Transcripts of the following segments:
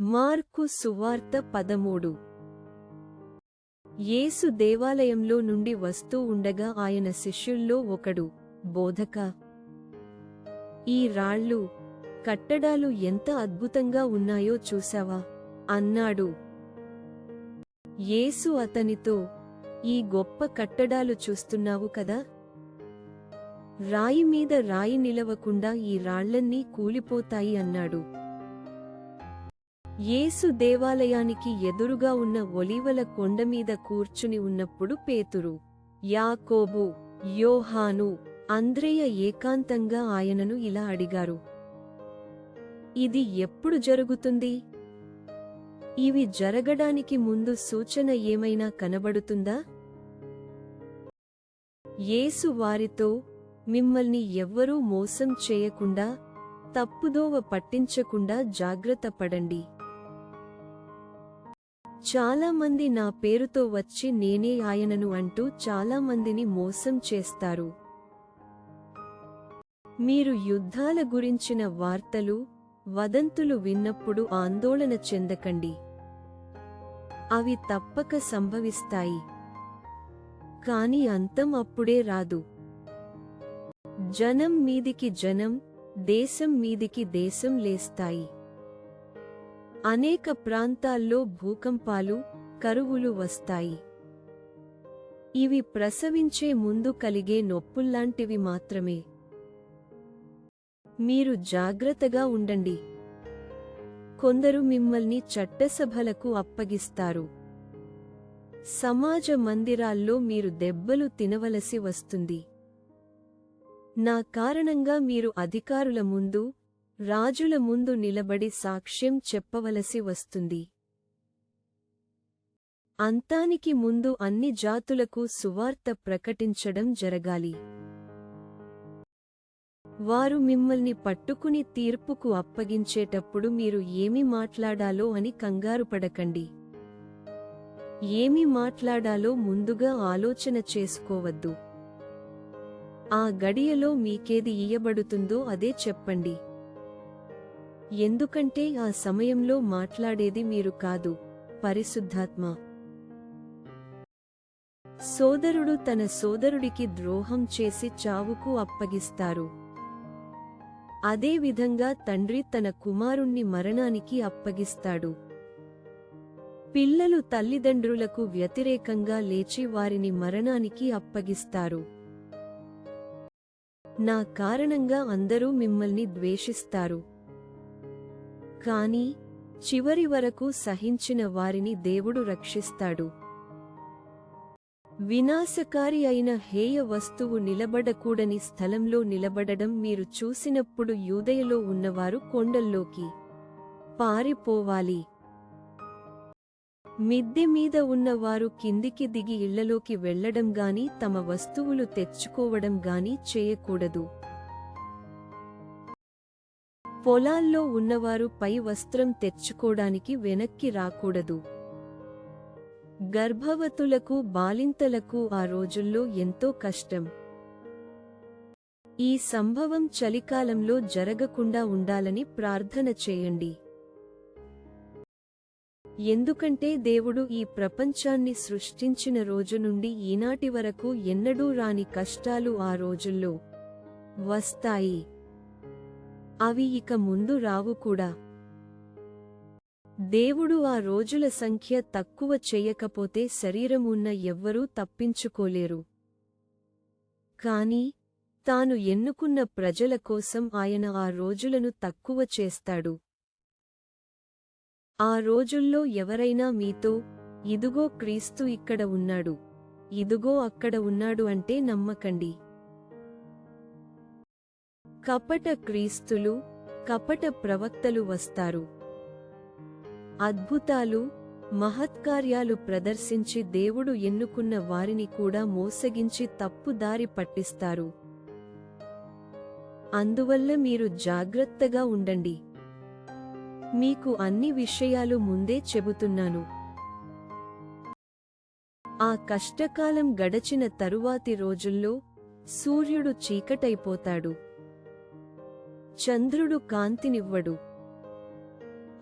Mark సువార్త పదమూడు. యేసు దేవాలయంలో నుండి వస్తూ ఉండగా ఆయన శిష్యుల్లో ఒకడు బోధక ఈ రాళ్ళు కట్టడాలు ఎంత అద్భుతంగా ఉన్నాయో చూశావా? అన్నాడు. యేసు అతనితో ఈ గొప్ప కట్టడాలు చూస్తున్నావు కదా? రాయి మీద రాయి నిలవకుండా ఈ రాళ్ళన్నీ కూలిపోతాయి అన్నాడు. యేసు దేవాలయానికి ఎదురుగా ఉన్న ఒలివల కొండమీద కూర్చుని ఉన్నప్పుడు పేతురు యాకోబు యోహాను అంద్రేయ ఏకాంతంగా ఆయనను ఇలా అడిగారు. ఇది ఎప్పుడు జరుగుతుంది? ఇవి జరగడానికి ముందు సూచన ఏమైనా కనబడుతుందా? యేసు వారితో మిమ్మల్ని ఎవ్వరూ మోసం చేయకుండా తప్పుదోవ పట్టించకుండా జాగ్రత్త పడండి. చాలామంది నా పేరుతో వచ్చి నేనే ఆయనను అంటూ చాలామందిని మోసం చేస్తారు. మీరు యుద్ధాల గురించిన వార్తలు వదంతులు విన్నప్పుడు ఆందోళన చెందకండి. అవి తప్పక సంభవిస్తాయి. కాని అంతం అప్పుడే రాదు. జనం మీదికి జనం దేశం మీదికి దేశం లేస్తాయి. అనేక ప్రాంతాల్లో భూకంపాలు కరువులు వస్తాయి. ఇవి ప్రసవించే ముందు కలిగే నొప్పుల్లాంటివి మాత్రమే. మీరు జాగ్రత్తగా ఉండండి. కొందరు మిమ్మల్ని చట్టసభలకు అప్పగిస్తారు. సమాజ మందిరాల్లో మీరు దెబ్బలు తినవలసి వస్తుంది. నా కారణంగా మీరు అధికారుల ముందు రాజుల ముందు నిలబడి సాక్ష్యం చెప్పవలసి వస్తుంది. అంతానికి ముందు అన్ని జాతులకు సువార్త ప్రకటించడం జరగాలి. వారు మిమ్మల్ని పట్టుకుని తీర్పుకు అప్పగించేటప్పుడు మీరు ఏమి మాట్లాడాలో అని కంగారుపడకండి ఏమి మాట్లాడాలో ముందుగా ఆలోచన చేసుకోవద్దు. ఆ గడియలో మీకేది ఇయ్యబడుతుందో అదే చెప్పండి. ఎందుకంటే ఆ సమయంలో మాట్లాడేది మీరు కాదు పరిశుద్ధాత్మ. సోదరుడు తన సోదరుడికి ద్రోహం చేసి చావుకు అప్పగిస్తారు. అదేవిధంగా తండ్రి తన కుమారుణ్ణి మరణానికి అప్పగిస్తాడు. పిల్లలు తల్లిదండ్రులకు వ్యతిరేకంగా లేచి వారిని మరణానికి అప్పగిస్తారు. నా కారణంగా అందరూ మిమ్మల్ని ద్వేషిస్తారు. కాని చివరి వరకు సహించిన వారిని దేవుడు రక్షిస్తాడు. వినాశకారి అయిన హేయ వస్తువు నిలబడకూడని స్థలంలో నిలబడడం మీరు చూసినప్పుడు యూదయలో ఉన్నవారు కొండల్లోకి పారిపోవాలి. మిద్దె మీద ఉన్నవారు కిందికి దిగి ఇళ్ళలోకి వెళ్ళడం గాని తమ వస్తువులు తెచ్చుకోవడం గాని చేయకూడదు. పొలాల్లో ఉన్నవారు పై వస్త్రం తెచ్చుకోడానికి వెనక్కి రాకూడదు. గర్భవతులకు బాలింతలకు ఆ రోజుల్లో ఎంతో కష్టం. ఈ సంభవం చలికాలంలో జరగకుండా ఉండాలని ప్రార్థన చేయండి. ఎందుకంటే దేవుడు ఈ ప్రపంచాన్ని సృష్టించిన రోజు నుండి ఈనాటి వరకు ఎన్నడూ రాని కష్టాలు ఆ రోజుల్లో వస్తాయి. అవి ఇక ముందు రావు కూడా. దేవుడు ఆ రోజుల సంఖ్య తక్కువ చెయ్యకపోతే శరీరం ఉన్న ఎవ్వరూ తప్పించుకోలేరు. కాని తాను ఎన్నుకున్న ప్రజల కోసం ఆయన ఆ రోజులను తక్కువ చేస్తాడు. ఆ రోజుల్లో ఎవరైనా మీతో ఇదుగో క్రీస్తు ఇక్కడ ఉన్నాడు. ఇదుగో అక్కడ ఉన్నాడు అంటే నమ్మకండి. కపట క్రీస్తులు కపట ప్రవక్తలు వస్తారు. అద్భుతాలు మహత్కార్యాలు ప్రదర్శించి దేవుడు ఎన్నుకున్న వారిని కూడా మోసగించి తప్పు దారి పట్టిస్తారు. అందువల్ల మీరు జాగ్రత్తగా ఉండండి. మీకు అన్ని విషయాలు ముందే చెబుతున్నాను. ఆ కష్టకాలం గడచిన తరువాతి రోజుల్లో సూర్యుడు చీకటైపోతాడు. చంద్రుడు కాంతినివ్వడు.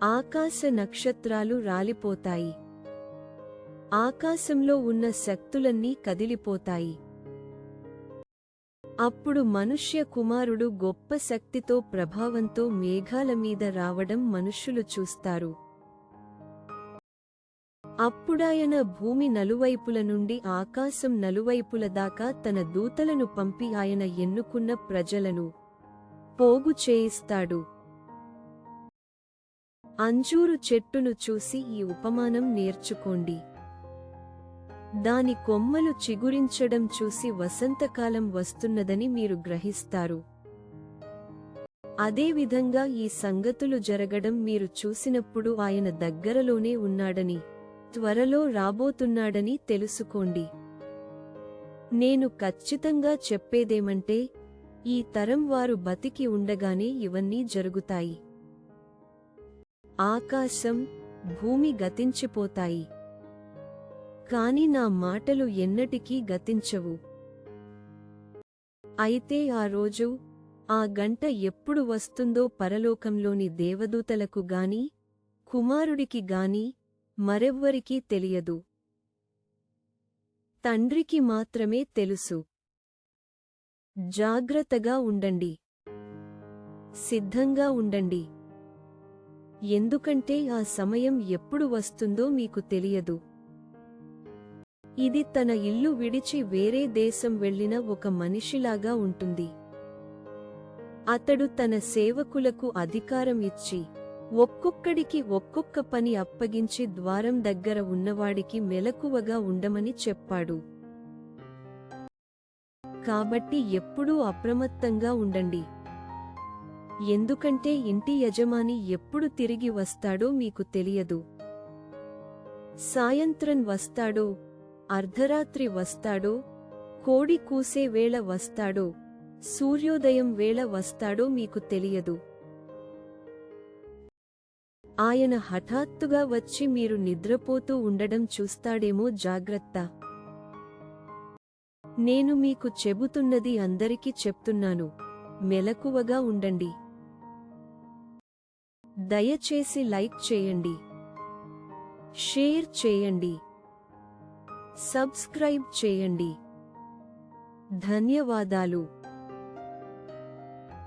ఆకాశ నక్షత్రాలు రాలిపోతాయి. ఆకాశంలో ఉన్న శక్తులన్నీ కదిలిపోతాయి. అప్పుడు మనుష్య కుమారుడు గొప్ప శక్తితో ప్రభావంతో మేఘాల మీద రావడం మనుష్యులు చూస్తారు. అప్పుడాయన భూమి నలువైపుల నుండి ఆకాశం నలువైపుల దాకా తన దూతలను పంపి ఆయన ఎన్నుకున్న ప్రజలను పోగు చేయిస్తాడు. అంజూరు చెట్టును చూసి ఈ ఉపమానం నేర్చుకోండి. దాని కొమ్మలు చిగురించడం చూసి వసంతకాలం వస్తున్నదని మీరు గ్రహిస్తారు. అదేవిధంగా ఈ సంగతులు జరగడం మీరు చూసినప్పుడు ఆయన దగ్గరలోనే ఉన్నాడని త్వరలో రాబోతున్నాడని తెలుసుకోండి. నేను ఖచ్చితంగా చెప్పేదేమంటే ఈ తరం వారు బతికి ఉండగానే ఇవన్నీ జరుగుతాయి. ఆకాశం భూమి గతించిపోతాయి. కాని నా మాటలు ఎన్నటికీ గతించవు. అయితే ఆ రోజు ఆ గంట ఎప్పుడు వస్తుందో పరలోకంలోని దేవదూతలకు గాని కుమారుడికి గాని మరెవ్వరికీ తెలియదు. తండ్రికి మాత్రమే తెలుసు. జాగ్రత్తగా ఉండండి. సిద్ధంగా ఉండండి. ఎందుకంటే ఆ సమయం ఎప్పుడు వస్తుందో మీకు తెలియదు. ఇది తన ఇల్లు విడిచి వేరే దేశం వెళ్ళిన ఒక మనిషిలాగా ఉంటుంది. అతడు తన సేవకులకు అధికారం ఇచ్చి ఒక్కొక్కడికి ఒక్కొక్క పని అప్పగించి ద్వారం దగ్గర ఉన్నవాడికి మెలకువగా ఉండమని చెప్పాడు. కాబట్టి ఎప్పుడూ అప్రమత్తంగా ఉండండి. ఎందుకంటే ఇంటి యజమాని ఎప్పుడు తిరిగి వస్తాడో మీకు తెలియదు. సాయంత్రం వస్తాడో అర్ధరాత్రి వస్తాడో కోడి కూసే వేళ వస్తాడో సూర్యోదయం వేళ వస్తాడో మీకు తెలియదు. ఆయన హఠాత్తుగా వచ్చి మీరు నిద్రపోతూ ఉండడం చూస్తాడేమో జాగ్రత్త. నేను మీకు చెబుతున్నది అందరికీ చెప్తున్నాను. మెలకువగా ఉండండి. దయచేసి లైక్ చేయండి. షేర్ చేయండి. సబ్స్క్రైబ్ చేయండి. ధన్యవాదాలు.